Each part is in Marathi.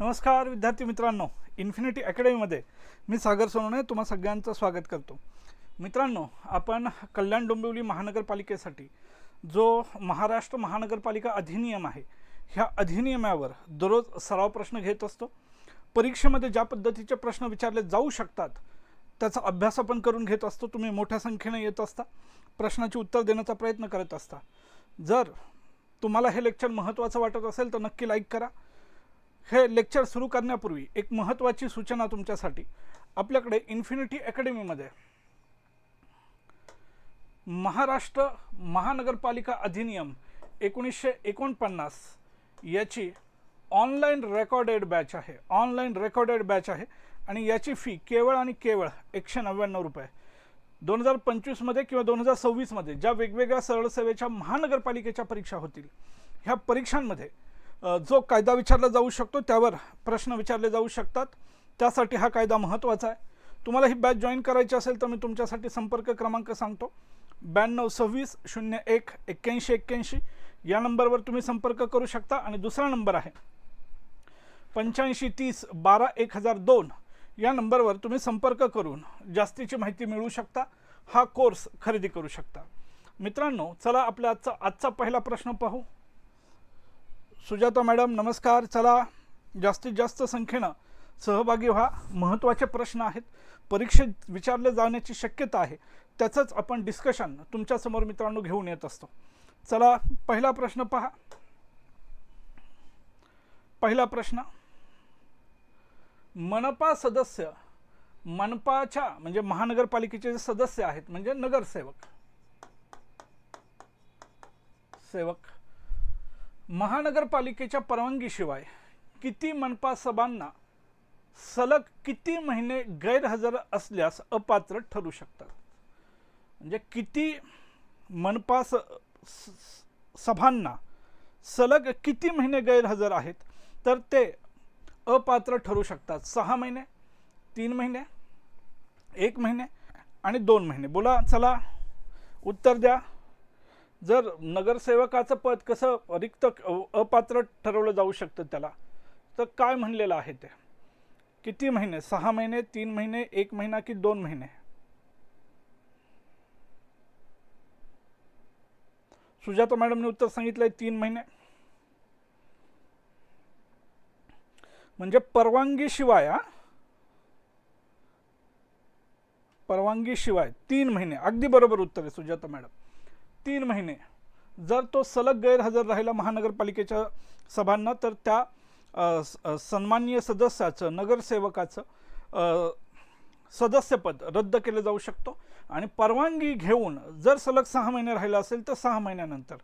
नमस्कार विद्यार्थी मित्रांनो. इन्फिनिटी अकॅडमीमध्ये मी सागर सोनवणे तुम्हा सगळ्यांचं स्वागत करतो. मित्रांनो आपण कल्याण डोंबिवली महानगरपालिकेसाठी जो महाराष्ट्र महानगरपालिका अधिनियम आहे ह्या अधिनियमावर दररोज सराव प्रश्न घेत असतो. परीक्षेमध्ये ज्या पद्धतीचे प्रश्न विचारले जाऊ शकतात त्याचा अभ्यास आपण करून घेत असतो. तुम्ही मोठ्या संख्येने येत असता प्रश्नाची उत्तर देण्याचा प्रयत्न करत असता. जर तुम्हाला हे लेक्चर महत्त्वाचं वाटत असेल तर नक्की लाईक करा. हे लेक्चर सुरू करण्यापूर्वी एक महत्त्वाची सूचना तुमच्यासाठी. आपल्याकडे इन्फिनिटी अकॅडमीमध्ये महाराष्ट्र महानगरपालिका अधिनियम एकोणीसशे एकोणपन्नास याची ऑनलाईन रेकॉर्डेड बॅच आहे. ऑनलाईन रेकॉर्डेड बॅच आहे आणि याची फी केवळ आणि केवळ एकशे नव्याण्णव रुपये दोन हजार पंचवीसमध्ये किंवा दोन हजार सव्वीसमध्ये ज्या वेगवेगळ्या सरळसेवेच्या महानगरपालिकेच्या परीक्षा होतील ह्या परीक्षांमध्ये जो कायदा विचारला जाऊ शकतो त्यावर प्रश्न विचारले जाऊ शकतात. त्यासाठी हा कायदा महत्त्वाचा आहे. तुम्हाला ही बॅच जॉईन करायची असेल तर मी तुमच्यासाठी संपर्क क्रमांक सांगतो. ब्याण्णव सव्वीस शून्य एक एक्क्याऐंशी एक्क्याऐंशी. या नंबरवर तुम्ही संपर्क करू शकता. आणि दुसरा नंबर आहे पंच्याऐंशी तीस बारा एक हजार दोन. या नंबरवर तुम्ही संपर्क करून जास्तीची माहिती मिळवू शकता. हा कोर्स खरेदी करू शकता. मित्रांनो चला आपल्या आजचा आजचा पहिला प्रश्न पाहू. सुजाता मॅडम नमस्कार. चला जास्तीत जास्त संख्येनं सहभागी व्हा. महत्त्वाचे प्रश्न आहेत. परीक्षेत विचारले जाण्याची शक्यता आहे. त्याचंच आपण डिस्कशन तुमच्यासमोर मित्रांनो घेऊन येत असतो. चला पहिला प्रश्न पहा. पहिला प्रश्न. मनपा सदस्य मनपाच्या म्हणजे महानगरपालिकेचे जे सदस्य आहेत म्हणजे नगरसेवक. सेवक. महानगरपालिकेच्या परवानगीशिवाय किती मनपा सभांना सलग किती महिने गैरहजर असल्यास अपात्र ठरू शकतात? म्हणजे किती मनपा स स- सभांना सलग किती महिने गैरहजर आहेत? तर ते अपात्र ठरू शकतात. सहा महिने तीन महिने एक महिने आणि दोन महिने. बोला चला उत्तर द्या. जर नगरसेवकाचं पद कसं रिक्त अपात्र ठरवलं जाऊ शकतं त्याला तर काय म्हणलेलं आहे ते? किती महिने? सहा महिने तीन महिने एक महिना की दोन महिने? सुजाता मॅडमने उत्तर सांगितलंय तीन महिने. म्हणजे परवानगीशिवाय परवानगीशिवाय तीन महिने. अगदी बरोबर उत्तर आहे सुजाता मॅडम. तीन महिने. जर तो सलग गैरहजर राहिला महानगरपालिकेच्या सभांना तर त्या अ, सन्माननीय सदस्याचं नगरसेवकाचं सदस्यपद रद्द केलं जाऊ शकतो. आणि परवानगी घेऊन जर सलग सहा महिने राहिलं असेल तर सहा महिन्यानंतर.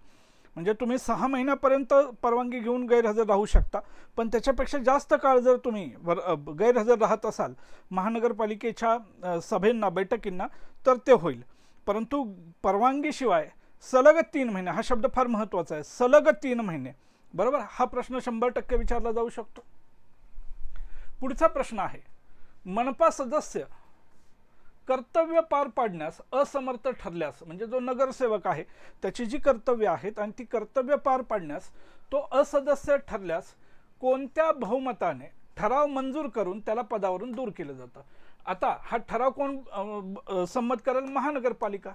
म्हणजे तुम्ही सहा महिन्यापर्यंत परवानगी घेऊन गैरहजर राहू शकता. पण त्याच्यापेक्षा जास्त काळ जर तुम्ही वर गैरहजर राहत असाल महानगरपालिकेच्या सभेंना बैठकींना तर ते होईल. परंतु परवानगीशिवाय सलग तीन महिने हा शब्द फार महत्त्वाचा आहे. सलग तीन महिने. बरोबर? हा प्रश्न शंभर टक्के विचारला जाऊ शकतो. पुढचा प्रश्न आहे मनपा सदस्य कर्तव्य पार पाडण्यास असमर्थ ठरल्यास म्हणजे जो नगरसेवक आहे त्याची जी कर्तव्य आहेत आणि ती कर्तव्य पार पाडण्यास तो असदस्य ठरल्यास कोणत्या बहुमताने ठराव मंजूर करून त्याला पदावरून दूर केलं जातं? आता हा ठराव कोण संमत करेल? महानगरपालिका.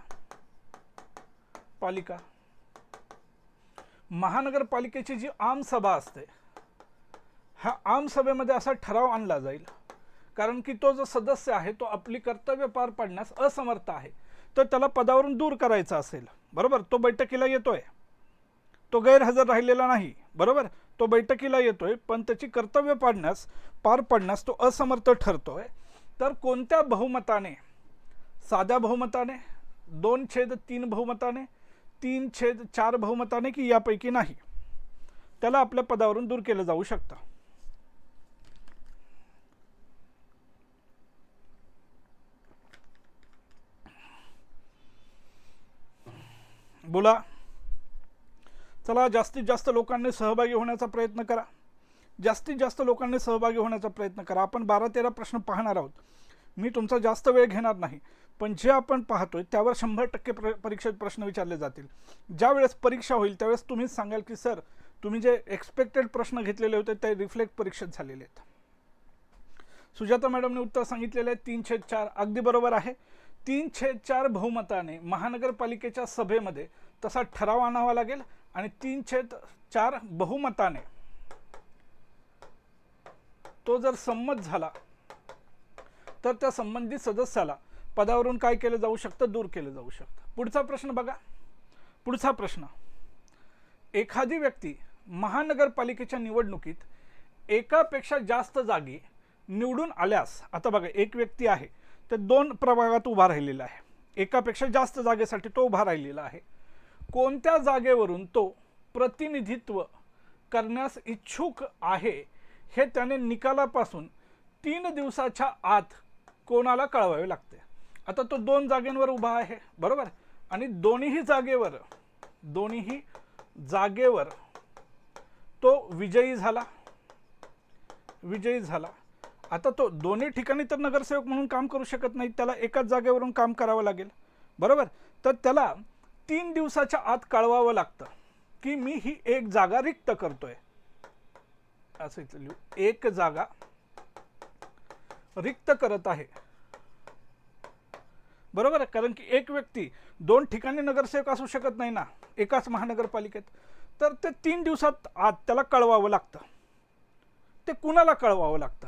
पालिका महानगरपालिकेची जी आमसभा असते ह्या आमसभेमध्ये असा ठराव आणला जाईल. कारण की तो जो सदस्य आहे तो आपली कर्तव्य पार पाडण्यास असमर्थ आहे. तर त्याला पदावरून दूर करायचा असेल. बरोबर? तो बैठकीला येतोय. तो गैरहजर राहिलेला नाही. बरोबर? तो बैठकीला येतोय पण त्याची कर्तव्य पाडण्यास पार पाडण्यास तो असमर्थ ठरतोय. तर कोणत्या बहुमताने साध्या बहुमताने दोन छेद तीन बहुमताने तीन छेद चार बहुमताने की यापैकी नाही. त्याला आपल्या पदावरून दूर केलं जाऊ शकतं. बोला. चला जास्तीत जास्त लोकांनी सहभागी होण्याचा प्रयत्न करा. जास्तीत जास्त लोकांनी सहभागी होण्याचा प्रयत्न करा. आपण बारा तेरा प्रश्न पाहणार आहोत. मी तुमचा जास्त वेळ घेणार नाही. पण जे आपण पाहतोय त्यावर शंभर टक्के प्र परीक्षेत प्रश्न विचारले जातील. ज्यावेळेस परीक्षा होईल त्यावेळेस तुम्हीच सांगाल की सर तुम्ही जे एक्सपेक्टेड प्रश्न घेतलेले होते ते रिफ्लेक्ट परीक्षेत झालेले आहेत. सुजाता मॅडमने उत्तर सांगितलेलं आहे तीन छेद चार अगदी बरोबर आहे. तीन छेद चार बहुमताने महानगरपालिकेच्या सभेमध्ये तसा ठराव आणावा लागेल आणि तीन छेद चार बहुमताने तो जर संमत झाला तर त्या संबंधित सदस्याला पदावरून काय केलं जाऊ शकतं दूर केलं जाऊ शकतं. पुढचा प्रश्न बघा. पुढचा प्रश्न. एखादी व्यक्ती महानगरपालिकेच्या निवडणुकीत एकापेक्षा जास्त जागी निवडून आल्यास आता बघा एक व्यक्ती आहे तर दोन प्रभागात उभा राहिलेला आहे. एकापेक्षा जास्त जागेसाठी तो उभा राहिलेला आहे. कोणत्या जागेवरून तो प्रतिनिधित्व करण्यास इच्छुक आहे हे त्याने निकालापासून तीन दिवसाच्या आत कोणाला कळवावे लागते? आता तो दोन जागेंवर उभा आहे बरोबर? आणि दोन्हीही जागेवर दोन्हीही जागेवर तो विजयी झाला. विजयी झाला. आता तो दोन्ही ठिकाणी तर नगरसेवक म्हणून काम करू शकत नाही त्याला एकाच जागेवरून काम करावं लागेल बरोबर? तर त्याला तीन दिवसाच्या आत कळवावं लागतं की मी ही एक जागा रिक्त करतोय. असं इथं लिहू एक जागा रिक्त करत आहे. बरोबर आहे? कारण की एक व्यक्ती दोन ठिकाणी नगरसेवक असू शकत नाही ना एकाच महानगरपालिकेत. तर ते तीन दिवसात आत त्याला कळवावं लागतं. ते कुणाला कळवावं लागतं?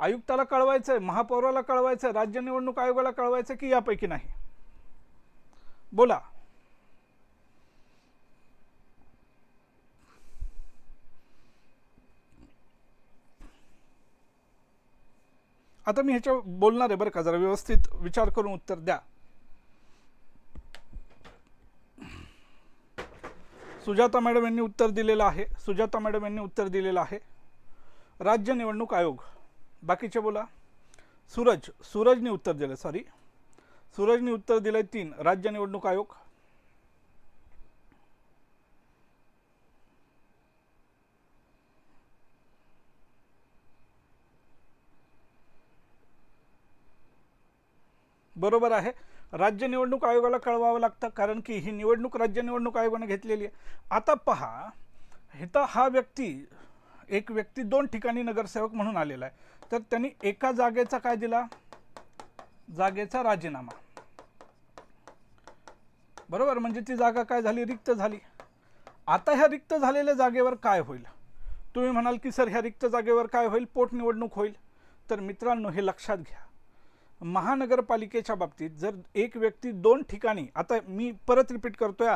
आयुक्ताला कळवायचं आहे महापौराला कळवायचं आहे राज्य निवडणूक आयोगाला कळवायचं की यापैकी नाही? बोला. आता मी ह्याच्या बोलणार आहे बरं का जरा व्यवस्थित विचार करून उत्तर द्या. सुजाता मॅडम यांनी उत्तर दिलेलं आहे. सुजाता मॅडम यांनी उत्तर दिलेलं आहे. राज्य निवडणूक आयोग. बाकीचे बोला. सूरज सूरजने उत्तर दिलं सॉरी सूरजने उत्तर दिलं आहे तीन. राज्य निवडणूक आयोग. बरोबर आहे. राज्य निवडणूक आयोगाला कळवावं लागतं कारण की ही निवडणूक राज्य निवडणूक आयोगाने घेतलेली आहे. आता पहा हिता हा व्यक्ती एक व्यक्ती दोन ठिकाणी नगरसेवक म्हणून आलेला आहे. तर त्यांनी एका जागेचा काय दिला? जागेचा राजीनामा. बरोबर? म्हणजे ती जागा काय झाली? रिक्त झाली. आता ह्या रिक्त झालेल्या जागेवर काय होईल? तुम्ही म्हणाल की सर ह्या रिक्त जागेवर काय होईल? पोटनिवडणूक होईल. तर मित्रांनो हे लक्षात घ्या. महानगरपालिकेच्या बाबतीत जर एक व्यक्ती दोन ठिकाणी आता मी परत रिपीट करतोय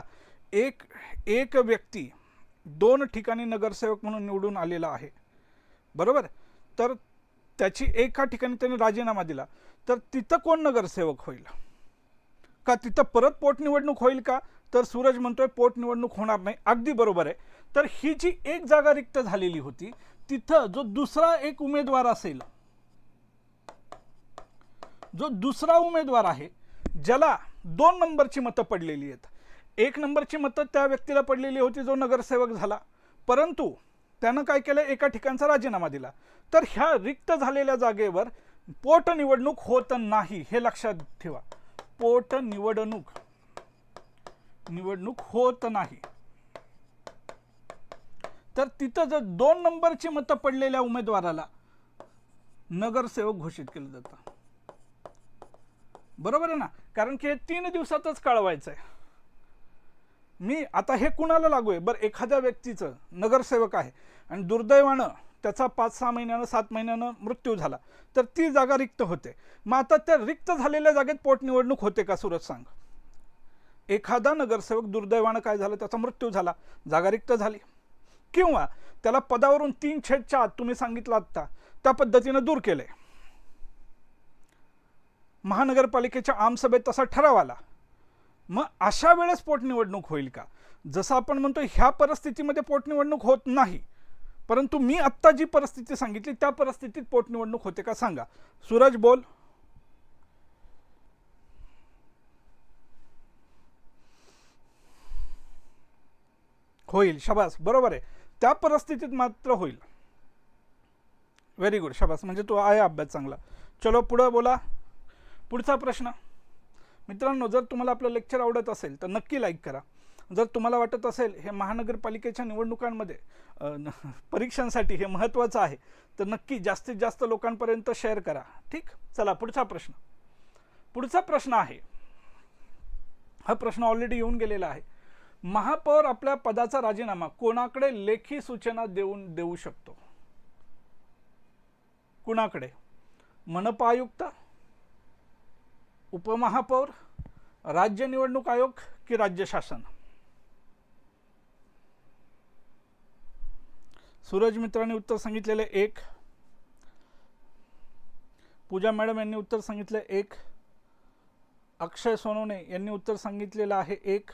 एक एक व्यक्ती दोन ठिकाणी नगरसेवक म्हणून निवडून आलेला आहे. बरोबर? तर त्याची एका ठिकाणी त्याने राजीनामा दिला तर तिथं कोण नगरसेवक होईल? का तिथं परत पोटनिवडणूक होईल का? तर सूरज म्हणतोय पोटनिवडणूक होणार नाही. अगदी बरोबर आहे. तर ही जी एक जागा रिक्त झालेली होती तिथं जो दुसरा एक उमेदवार असेल जो दुसरा उमेदवार आहे ज्याला दोन नंबरची मतं पडलेली आहेत. एक नंबरची मतं त्या व्यक्तीला पडलेली होती जो नगरसेवक झाला. परंतु त्यानं काय केलं? एका ठिकाणचा राजीनामा दिला. तर ह्या रिक्त झालेल्या जागेवर पोटनिवडणूक होत नाही हे लक्षात ठेवा. पोटनिवडणूक निवडणूक होत नाही. तर तिथं जर दोन नंबरची मतं पडलेल्या उमेदवाराला नगरसेवक घोषित केलं जातं. बरोबर आहे ना? कारण की हे तीन दिवसातच कळवायचं आहे मी आता हे कुणाला लागू आहे बरं एखाद्या व्यक्तीचं नगरसेवक आहे. आणि दुर्दैवानं त्याचा पाच सहा महिन्यानं सात महिन्यानं मृत्यू झाला. तर ती जागा रिक्त होते. मग आता त्या रिक्त झालेल्या जागेत पोटनिवडणूक होते का सुरज सांग? एखादा नगरसेवक दुर्दैवानं काय झालं? त्याचा मृत्यू झाला. जागा रिक्त झाली. किंवा त्याला पदावरून तीन छेदच्या आत तुम्ही सांगितलं आत्ता त्या पद्धतीनं दूर केलंय. महानगरपालिकेच्या आमसभेत तसा ठराव आला. मग अशा वेळेस पोटनिवडणूक होईल का? जसं आपण म्हणतो ह्या परिस्थितीमध्ये पोटनिवडणूक होत नाही. परंतु मी आत्ता जी परिस्थिती सांगितली त्या परिस्थितीत पोटनिवडणूक होते का सांगा. सूरज बोल. होईल शबास. बरोबर आहे. त्या परिस्थितीत मात्र होईल. व्हेरी गुड शबास. म्हणजे तो आहे अभ्यास चांगला. चलो पुढं बोला. पुढचा प्रश्न. मित्रांनो जर तुम्हाला आपलं लेक्चर आवडत असेल तर नक्की लाईक करा. जर तुम्हाला वाटत असेल हे महानगरपालिकेच्या निवडणुकांमध्ये परीक्षांसाठी हे महत्त्वाचं आहे तर नक्की जास्तीत जास्त लोकांपर्यंत शेअर करा. ठीक? चला पुढचा प्रश्न. पुढचा प्रश्न आहे हा प्रश्न ऑलरेडी येऊन गेलेला आहे. महापौर आपल्या पदाचा राजीनामा कोणाकडे लेखी सूचना देऊन देऊ शकतो? कुणाकडे? मनपा आयुक्त? उपमहापौर राज्य निवडणूक आयोग की राज्य शासन? सूरज मित्रांनी उत्तर सांगितलेले एक. पूजा मॅडम यांनी उत्तर सांगितले एक. अक्षय सोनवणे यांनी उत्तर सांगितलेलं आहे एक.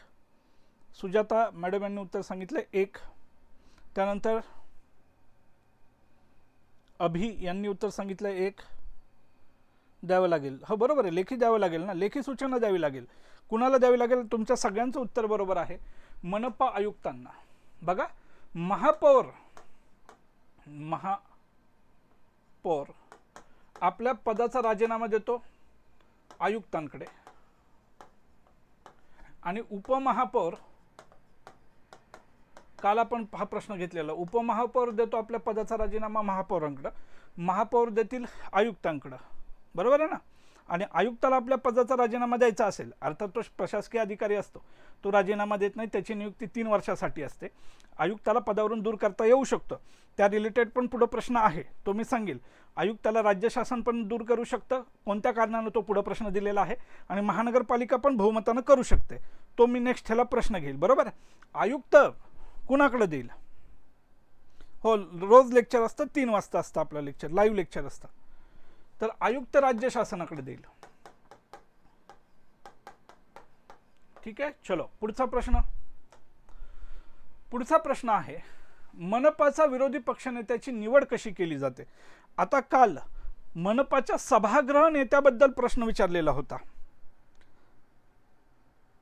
सुजाता मॅडम यांनी उत्तर सांगितले एक. त्यानंतर अभि यांनी उत्तर सांगितलं एक. द्यावं लागेल. हो बरोबर आहे. लेखी द्यावं लागेल ना? लेखी सूचना द्यावी लागेल. कुणाला द्यावी लागेल? तुमच्या सगळ्यांचं उत्तर बरोबर आहे. मनपा आयुक्तांना. बघा महापौर महापौर आपल्या पदाचा राजीनामा देतो आयुक्तांकडे. आणि उपमहापौर काल आपण हा प्रश्न घेतलेला. उपमहापौर देतो आपल्या पदाचा राजीनामा महापौरांकडं. महापौर देतील आयुक्तांकडं. बरोबर आहे ना? आणि आयुक्ताला आपल्या पदाचा राजीनामा द्यायचा असेल अर्थात तो प्रशासकीय अधिकारी असतो तो राजीनामा देत नाही त्याची नियुक्ती तीन वर्षासाठी असते. आयुक्ताला पदावरून दूर करता येऊ शकतं. त्या रिलेटेड पण पुढं प्रश्न आहे तो मी सांगेल. आयुक्ताला राज्य शासन पण दूर करू शकतं कोणत्या कारणानं तो पुढं प्रश्न दिलेला आहे आणि महानगरपालिका पण बहुमतानं करू शकते. तो मी नेक्स्ट ह्याला प्रश्न घेईल बरोबर आयुक्त कुणाकडे देईल? हो रोज लेक्चर असतं तीन वाजता असतं आपलं लेक्चर लाईव्ह लेक्चर असतं. तर आयुक्त राज्य शासनाकडे देईल. ठीक आहे? चलो पुढचा प्रश्न. पुढचा प्रश्न आहे मनपाचा विरोधी पक्षनेत्याची निवड कशी केली जाते? आता काल मनपाच्या सभागृह नेत्याबद्दल प्रश्न विचारलेला होता.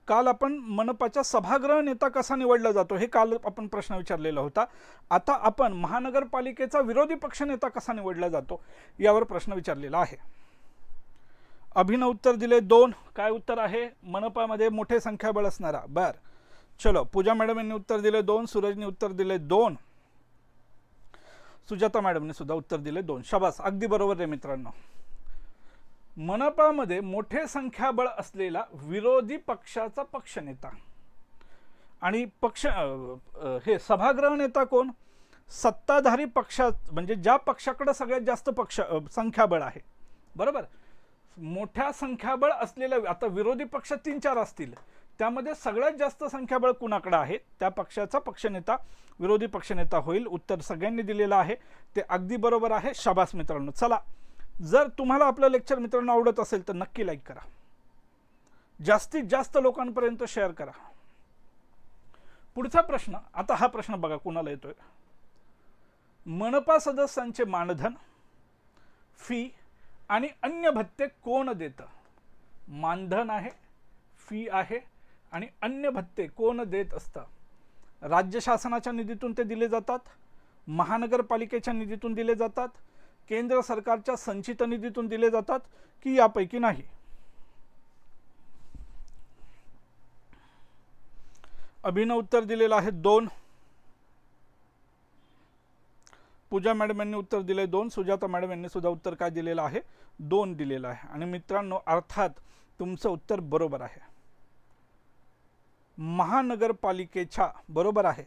काल आपण मनपाच्या सभागृह नेता कसा निवडला जातो हे काल आपण प्रश्न विचारलेला होता. आता आपण महानगरपालिकेचा विरोधी पक्ष नेता कसा निवडला जातो यावर प्रश्न विचारलेला आहे. अभिनव उत्तर दिले दोन. काय उत्तर आहे? मनपामध्ये मोठे संख्याबळ असणारा बर. चलो पूजा मॅडम यांनी उत्तर दिले दोन सूरजने उत्तर दिले दोन. सुजाता मॅडमने सुद्धा उत्तर दिले दोन. शबास. अगदी बरोबर आहे मित्रांनो. मनपामध्ये मोठे संख्याबळ असलेला विरोधी पक्षाचा पक्षनेता आणि पक्ष हे सभागृह नेता कोण? सत्ताधारी पक्षात म्हणजे ज्या पक्षाकडे सगळ्यात जास्त पक्ष संख्याबळ आहे. बरोबर? मोठ्या संख्याबळ असलेल्या आता विरोधी पक्ष तीन चार असतील. त्यामध्ये सगळ्यात जास्त संख्याबळ कुणाकडे आहे? त्या पक्षाचा पक्षनेता विरोधी पक्षनेता होईल. उत्तर सगळ्यांनी दिलेलं आहे. ते अगदी बरोबर आहे. शाबास मित्रांनो. चला जर तुम्हाला आपलं लेक्चर मित्रांनो आवडत असेल तर नक्की लाईक करा. जास्तीत जास्त लोकांपर्यंत शेअर करा. पुढचा प्रश्न आता हा प्रश्न बघा कुणाला येतोय. मनपा सदस्यांचे मानधन फी आणि अन्य भत्ते कोण देतं? मानधन आहे फी आहे आणि अन्य भत्ते कोण देत असतं? राज्य शासनाच्या निधीतून ते दिले जातात महानगरपालिकेच्या निधीतून दिले जातात केंद्र सरकारच्या संचित निधीतून दिले जातात की यापैकी नाही? अभिनव उत्तर दिलेलं आहे दोन. पूजा मॅडम यांनी उत्तर दिले दोन. सुजाता मॅडम यांनी सुद्धा उत्तर काय दिलेलं आहे? दोन दिलेलं आहे. आणि मित्रांनो अर्थात तुमचं उत्तर बरोबर आहे. महानगरपालिकेच्या बरोबर आहे.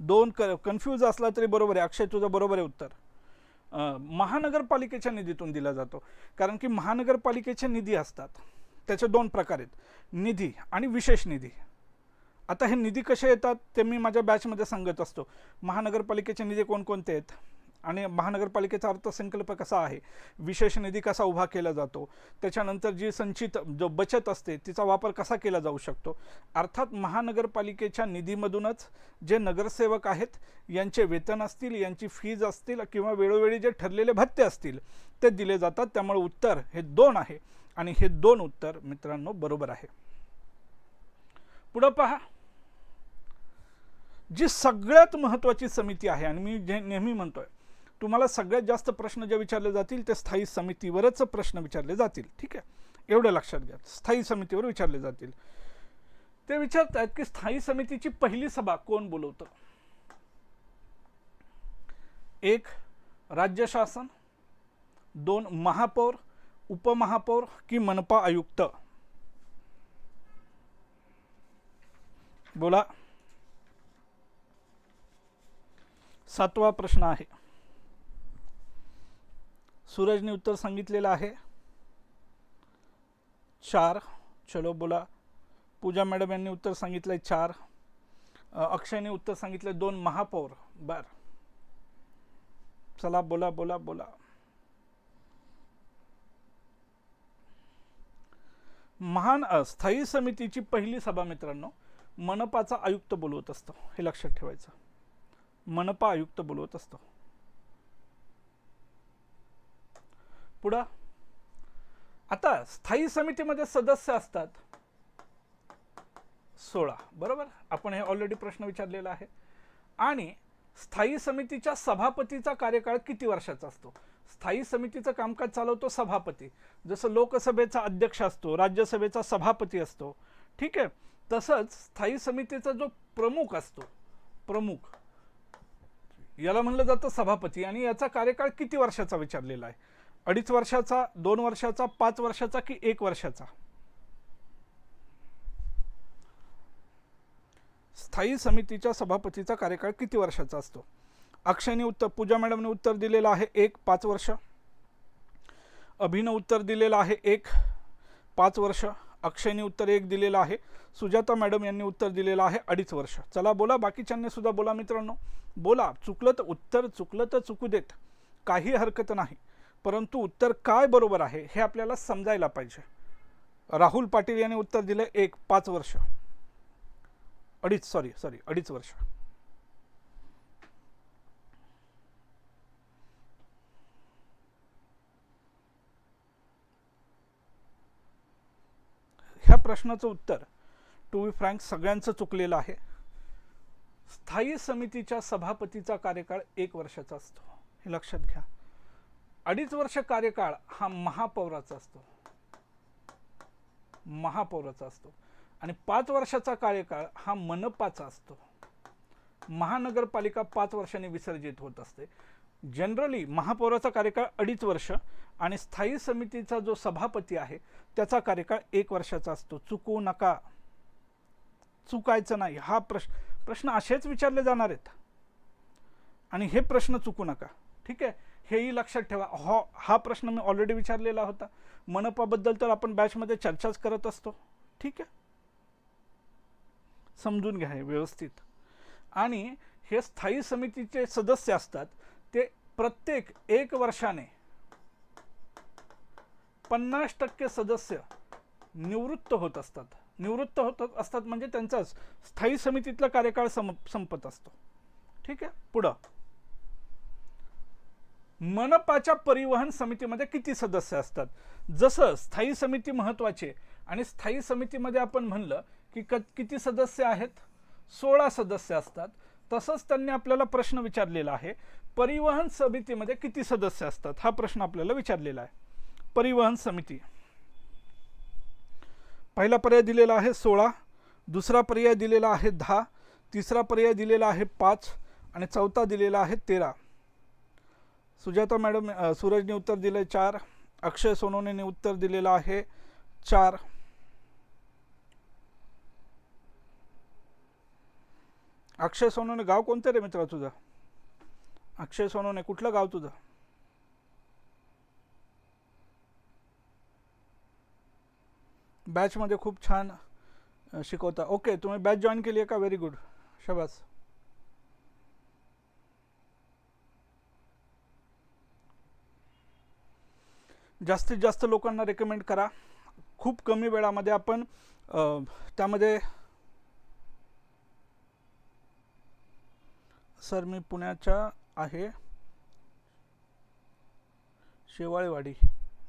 दोन क कन्फ्यूज असला तरी बरोबर आहे. अक्षय तुझं बरोबर आहे उत्तर. महानगरपालिकेच्या निधीतून दिला जातो. कारण की महानगरपालिकेचे निधी असतात. त्याचे दोन प्रकार आहेत. निधी आणि विशेष निधी. आता हे निधी कसे येतात ते मी माझ्या बॅचमध्ये सांगत असतो. महानगरपालिकेचे निधी कोणकोणते आहेत? आणि महानगरपालिकेचा अर्थसंकल्प कसा आहे? विशेष निधी कसा उभा केला जातो? त्याच्यानंतर जी संचित जो बचत असते तिचा वापर कसा केला जाऊ शकतो? अर्थात महानगरपालिकेच्या निधीमधूनच जे नगरसेवक आहेत यांचे वेतन असतील यांची फीज असतील किंवा वेळोवेळी जे ठरलेले भत्ते असतील ते दिले जातात. त्यामुळे उत्तर हे दोन आहे. आणि हे दोन उत्तर मित्रांनो बरोबर आहे. पुढं पहा. जी सगळ्यात महत्त्वाची समिती आहे आणि मी जे नेहमी म्हणतोय तुम्हाला सगळ्यात जास्त प्रश्न जे विचारले जातील ते स्थायी समितीवरच प्रश्न विचारले जातील. ठीक आहे? एवढं लक्षात घ्या. स्थायी समितीवर विचारले जातील. ते विचारतात की स्थायी समितीची पहिली सभा कोण बोलवतं? एक राज्य शासन. दोन महापौर. उपमहापौर की मनपा आयुक्त? बोला. सातवा प्रश्न आहे. सूरजने उत्तर सांगितलेलं आहे. चार चलो बोला. पूजा मॅडम यांनी उत्तर सांगितलंय चार. अक्षयने उत्तर सांगितलं दोन महापौर. बर. चला बोला बोला बोला. महान स्थायी समितीची पहिली सभा मित्रांनो मनपाचा आयुक्त बोलवत असतो. हे लक्षात ठेवायचं. मनपा आयुक्त बोलवत असतो. पुढं. आता स्थायी समितीमध्ये सदस्य असतात. सोळा बरोबर? आपण हे ऑलरेडी प्रश्न विचारलेला आहे. आणि स्थायी समितीच्या सभापतीचा कार्यकाळ किती वर्षाचा असतो? स्थायी समितीचं कामकाज चालवतो सभापती. जसं लोकसभेचा अध्यक्ष असतो राज्यसभेचा सभापती असतो. ठीक आहे? तसंच स्थायी समितीचा जो प्रमुख असतो प्रमुख याला म्हणलं जातं सभापती. आणि याचा कार्यकाळ किती वर्षाचा विचारलेला आहे? अडीच वर्षाचा दोन वर्षाचा पाच वर्षाचा की एक वर्षाचा? स्थायी समितीच्या सभापतीचा कार्यकाळ किती वर्षाचा असतो? अक्षयने उत्तर पूजा मॅडमने उत्तर दिलेलं आहे एक पाच वर्ष. अभिनं उत्तर दिलेलं आहे एक पाच वर्ष. अक्षयने उत्तर एक दिलेलं आहे. सुजाता मॅडम यांनी उत्तर दिलेलं आहे अडीच वर्ष. चला बोला बाकीच्यांनी सुद्धा बोला मित्रांनो. बोला चुकलं तर उत्तर चुकलं तर चुकू देत. काही हरकत नाही. परंतु उत्तर काय बरोबर आहे हे आपल्याला समजायला पाहिजे. राहुल पाटील यांनी उत्तर दिलं एक पाच वर्ष. अडीच सॉरी सॉरी अडीच वर्ष. ह्या प्रश्नाचं उत्तर टू बी फ्रँक सगळ्यांचं चुकलेलं आहे. स्थायी समितीच्या सभापतीचा कार्यकाळ एक वर्षाचा असतो. हे लक्षात घ्या. अडीच वर्ष कार्यकाळ हा महापौराचा असतो. महापौराचा असतो. आणि पाच वर्षाचा कार्यकाळ हा मनपाचा असतो. महानगरपालिका पाच वर्षांनी विसर्जित होत असते. जनरली महापौराचा कार्यकाळ अडीच वर्ष आणि स्थायी समितीचा जो सभापती आहे त्याचा कार्यकाळ एक वर्षाचा असतो. चुकू नका. चुकायचं नाही. हा प्रश्न प्रश्न असेच विचारले जाणार आहेत. आणि हे प्रश्न चुकू नका. ठीक आहे? हेही लक्षात ठेवा. हो हा प्रश्न मी ऑलरेडी विचारलेला होता. मनपाबद्दल तर आपण बॅचमध्ये चर्चाच करत असतो. ठीक आहे? समजून घ्या हे व्यवस्थित. आणि हे स्थायी समितीचे सदस्य असतात. ते प्रत्येक एक वर्षाने पन्नास टक्के सदस्य निवृत्त होत असतात. निवृत्त होत असतात म्हणजे त्यांचाच स्थायी समितीतला कार्यकाळ सम संपत असतो. ठीक आहे? पुढं. मनपाच्या परिवहन समितीमध्ये किती सदस्य असतात? जसं स्थायी समिती महत्वाची आणि स्थायी समितीमध्ये आपण म्हणलं की क किती सदस्य आहेत? सोळा सदस्य असतात. तसंच त्यांनी आपल्याला प्रश्न विचारलेला आहे परिवहन समितीमध्ये किती सदस्य असतात? हा प्रश्न आपल्याला विचारलेला आहे. परिवहन समिती. पहिला पर्याय दिलेला आहे सोळा दुसरा पर्याय दिलेला आहे दहा तिसरा पर्याय दिलेला आहे पाच आणि चौथा दिलेला आहे तेरा. सुजाता मॅडम अ, सूरजने उत्तर दिले चार अक्षय सोनवणेने उत्तर दिलेलं आहे चार. अक्षय सोनवणे गाव कोणतं रे मित्रा तुझं? अक्षय सोनवणे कुठलं गाव तुझं? बॅचमध्ये खूप छान शिकवता. ओके तुम्ही बॅच जॉईन केली आहे का? Very good. शबास. जास्तीत जास्त लोकांना रेकमेंड करा. खूप कमी वेळामध्ये आपण त्यामध्ये सर मी पुण्याच्या आहे. शेवाळेवाडी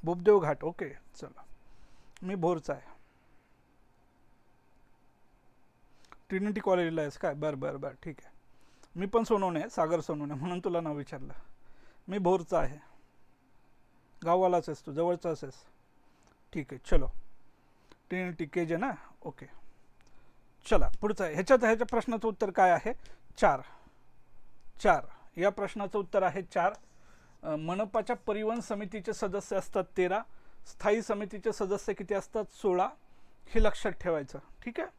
बोबदेव घाट. ओके चला. मी भोरचा आहे. ट्रिनिटी कॉलेजला आहेस काय? बरं बरं बरं. ठीक आहे. मी पण सोनवणे आहे, सागर सोनवणे म्हणून तुला नाव विचारलं. मी भोरचा आहे. गाववालाच आहेस तू जवळचाच आहेस. ठीक आहे चलो. ट्रिनिटी के आहे ना ओके. चला पुढचं आहे. ह्याच्यात ह्याच्या प्रश्नाचं उत्तर काय आहे? चार. चार. या प्रश्नाचं उत्तर आहे चार. मनपाच्या परिवहन समितीचे सदस्य असतात तेरा. स्थायी समितीचे सदस्य किती असतात? सोळा. हे लक्षात ठेवायचं. ठीक आहे?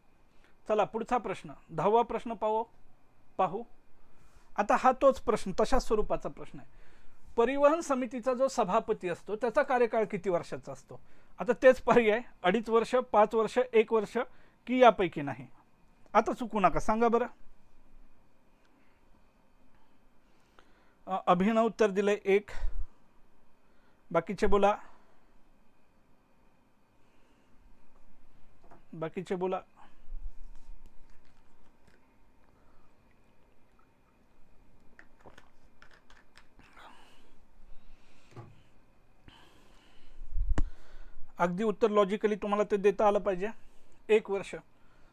चला पुढचा प्रश्न. दहावा प्रश्न पाहू. पाहू. आता हा तोच प्रश्न तशाच स्वरूपाचा प्रश्न आहे. परिवहन समितीचा जो सभापती असतो त्याचा कार्यकाळ किती वर्षाचा असतो? आता तेच पर्याय अडीच वर्ष पाच वर्ष एक वर्ष की यापैकी नाही? आता चुकू नका सांगा बरं. अभिनव उत्तर दिलंय एक. बाकीचे बोला. बाकीचे बोला. अगदी उत्तर लॉजिकली तुम्हाला ते देता आलं पाहिजे. एक वर्ष.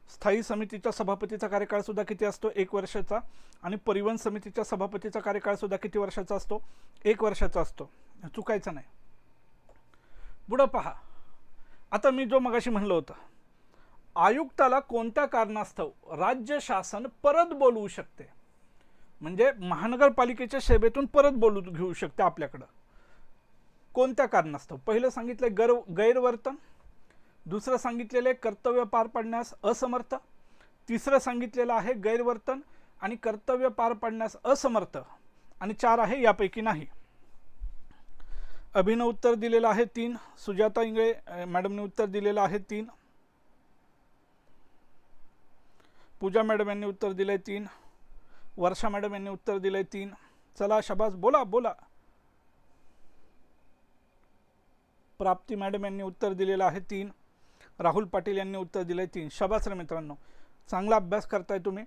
स्थायी समितीच्या सभापतीचा कार्यकाळ सुद्धा किती असतो? एक वर्षाचा. आणि परिवहन समितीच्या सभापतीचा कार्यकाळ सुद्धा किती वर्षाचा असतो? एक वर्षाचा असतो. चुकायचं नाही. पुढं पहा. आता मी जो मगाशी म्हणलं होतं आयुक्ताला कोणत्या कारणास्तव राज्य शासन परत बोलवू शकते? म्हणजे महानगरपालिकेच्या सेवेतून परत बोलू घेऊ शकते आपल्याकडं. कोणत्या कारणास्तव? पहिलं सांगितलं गर गैरवर्तन दुसरं सांगितलेलं आहे कर्तव्य पार पाडण्यास असमर्थ तिसरं सांगितलेलं आहे गैरवर्तन आणि कर्तव्य पार पाडण्यास असमर्थ आणि चार आहे यापैकी नाही. अभिनव उत्तर दिलेलं आहे तीन सुजाता इंगळे मॅडमने उत्तर दिलेलं आहे तीन. पूजा मॅडम यांनी उत्तर दिलं आहे तीन. वर्षा मॅडम यांनी उत्तर दिलं आहे तीन. चला शबास बोला बोला. प्राप्ती मॅडम यांनी उत्तर दिलेलं आहे तीन. राहुल पाटील यांनी उत्तर दिलं आहे तीन शबासरे मित्रांनो. चांगला अभ्यास करताय तुम्ही.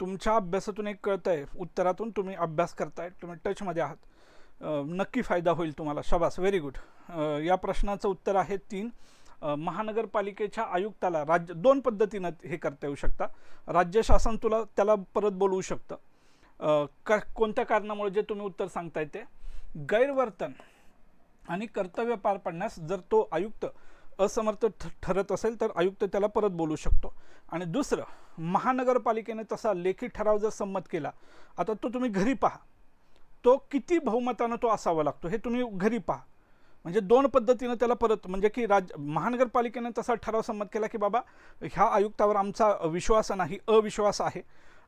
तुमच्या अभ्यासातून एक कळतं आहे उत्तरातून तुम्ही अभ्यास करताय. तुम्ही टचमध्ये आहात. नक्की फायदा होईल तुम्हाला. शबास. व्हेरी गुड या प्रश्नाचं उत्तर आहे तीन. महानगरपालिकेच्या आयुक्ताला राज्य दोन पद्धतीनं हे करता येऊ शकता. राज्य शासन तुला त्याला परत बोलवू शकतं. का क कोणत्या कारणामुळे जे तुम्ही उत्तर सांगताय ते? गैरवर्तन. आणि कर्तव्य पार पाडण्यास जर तो आयुक्त असमर्थ ठ- ठरत असेल तर आयुक्त त्याला परत बोलू शकतो. आणि दुसरं महानगरपालिकेने तसा लेखी ठराव जर संमत केला आता तो तुम्ही घरी पहा. तो किती बहुमतानं तो असावा लागतो हे तुम्ही घरी पहा. म्हणजे दोन पद्धतीनं त्याला परत म्हणजे की राज महानगरपालिकेने तसा ठराव संमत केला की बाबा ह्या आयुक्तावर आमचा विश्वास नाही अविश्वास आहे.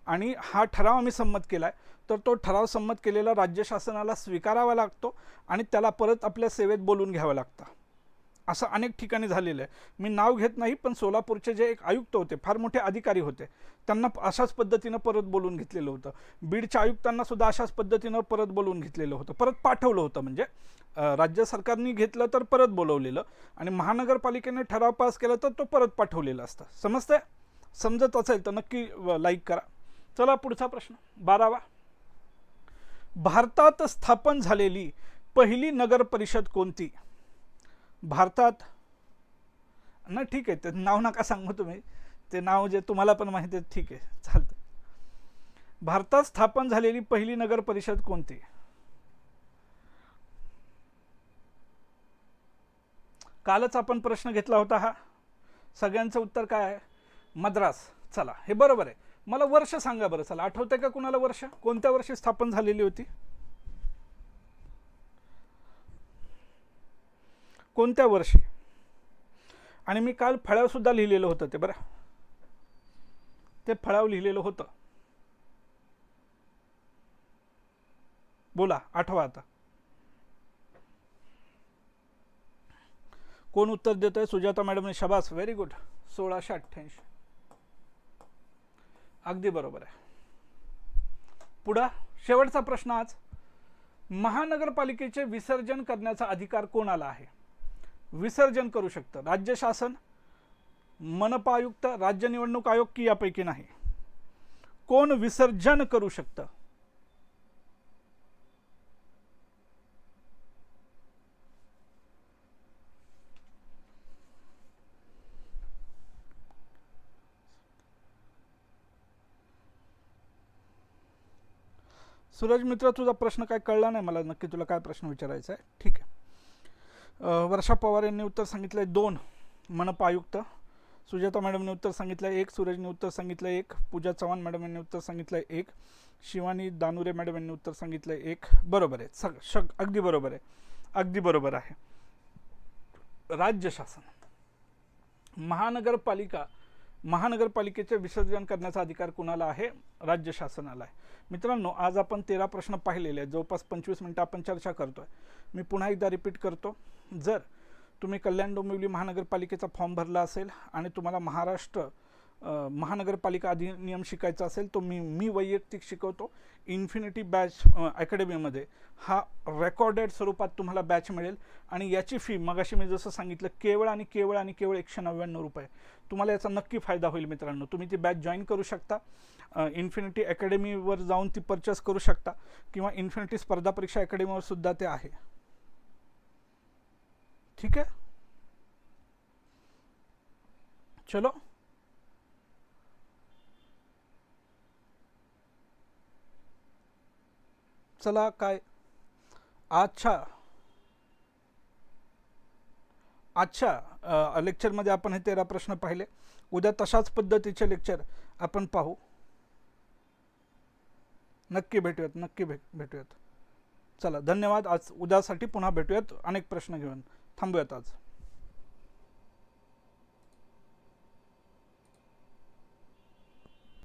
आणि हा ठराव आम्ही संमत केला आहे तर तो ठराव संमत केलेला राज्य शासनाला स्वीकारावा लागतो आणि त्याला परत आपल्या सेवेत बोलून घ्यावं लागतं. असं अनेक ठिकाणी झालेलं आहे. मी नाव घेत नाही पण सोलापूरचे जे एक आयुक्त होते फार मोठे अधिकारी होते त्यांना अशाच पद्धतीनं परत बोलून घेतलेलं होतं. बीडच्या आयुक्तांना सुद्धा अशाच पद्धतीनं परत बोलवून घेतलेलं होतं. परत पाठवलं होतं म्हणजे राज्य सरकारने घेतलं तर परत बोलवलेलं आणि महानगरपालिकेने ठराव पास केला तर तो परत पाठवलेला असतं. समजतंय? समजत असेल तर नक्की लाईक करा. चला पुढचा प्रश्न. बारावा. भारतात स्थापन झालेली पहिली नगर परिषद कोणती? भारतात? ना ठीक आहे. ते नाव नका सांगू तुम्ही. ते नाव जे तुम्हाला पण माहिती आहे ठीक आहे. चालतं भारतात स्थापन झालेली पहिली नगर परिषद कोणती? कालच आपण प्रश्न घेतला होता हा. सगळ्यांचं उत्तर काय आहे? मद्रास. चला हे बरोबर आहे. मला वर्ष सांगा बरं. चला आठवतंय का कुणाला वर्ष? कोणत्या वर्षी स्थापन झालेली होती? कोणत्या वर्षी? आणि मी काल फळावसुद्धा लिहिलेलं होतं ते बरं. ते फळाव लिहिलेलं होतं. बोला आठवा आता. कोण उत्तर देत आहे सुजाता मॅडमने शबास. व्हेरी गुड सोळाशे अठ्ठ्याऐंशी. अगदी बरोबर आहे. पुढं शेवटचा प्रश्न आज. महानगरपालिकेचे विसर्जन करण्याचा अधिकार कोणाला आहे? विसर्जन करू शकतं. राज्य शासन मनपा आयुक्त राज्य निवडणूक आयोग की यापैकी नाही? कोण विसर्जन करू शकतं? सूरज मित्र तुझा प्रश्न काय कळला नाही? मला नक्की तुला काय प्रश्न विचारायचा आहे? ठीक आहे. वर्षा पवार यांनी उत्तर सांगितलं आहे दोन मनपा आयुक्त. सुजाता मॅडमने उत्तर सांगितलं आहे एक सूरजने उत्तर सांगितलं आहे एक पूजा चव्हाण मॅडम यांनी उत्तर सांगितलं आहे एक शिवानी दानुरे मॅडम यांनी उत्तर सांगितलं आहे एक. बरोबर आहे. सग शक अगदी बरोबर आहे. अगदी बरोबर आहे. राज्य शासन. महानगरपालिका महानगरपालिकेचे विसर्जन करण्याचा अधिकार कुणाला आहे? राज्य शासनाला आहे. मित्रांनो आज आपण तेरा प्रश्न पाहिलेले आहेत. जवळपास पंचवीस मिनटं आपण चर्चा करतोय. मी पुन्हा एकदा रिपीट करतो. जर तुम्ही कल्याण डोंबिवली महानगरपालिकेचा फॉर्म भरला असेल आणि तुम्हाला महाराष्ट्र महानगरपालिका अधिनियम शिकायचा असेल तो मी मी वैयक्तिक शिकवतो. इन्फिनिटी बॅच अकॅडमीमध्ये हा रेकॉर्डेड स्वरूपात तुम्हाला बॅच मिळेल. आणि याची फी मगाशी मी जसं सांगितलं केवळ आणि केवळ आणि केवळ एकशे नव्याण्णव रुपये. तुम्हाला याचा नक्की फायदा होईल मित्रांनो. तुम्ही ती बॅच जॉईन करू शकता. इन्फिनिटी अकॅडमीवर जाऊन ती परचेस करू शकता. किंवा इन्फिनिटी स्पर्धा परीक्षा अकॅडमीवर सुद्धा ते आहे. ठीक आहे? चलो. चला काय? अच्छा. अच्छा लेक्चरमध्ये आपण हे तेरा प्रश्न पाहिले. उद्या तशाच पद्धतीचे लेक्चर आपण पाहू. नक्की भेटूयात नक्की भेट भेटूयात. चला धन्यवाद. आज उद्यासाठी पुन्हा भेटूयात. अनेक प्रश्न घेऊन. थांबूयात आज.